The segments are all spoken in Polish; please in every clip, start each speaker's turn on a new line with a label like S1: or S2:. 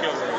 S1: Thank you.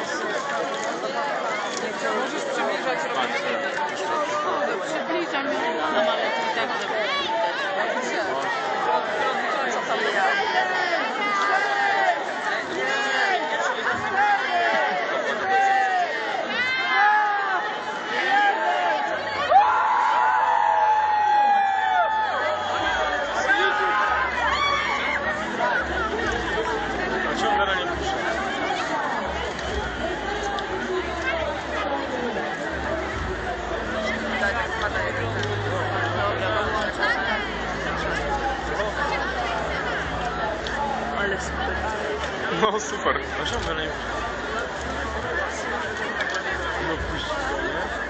S1: Super.
S2: No ciągle nie. No puść go, nie?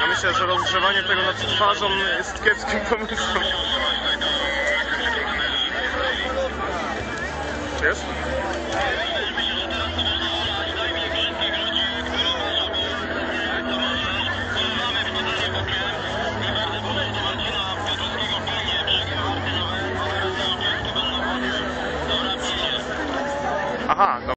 S1: Ja myślę, że rozgrzewanie tego nad twarzą jest kiepskim pomysłem. Wiesz? 啊哈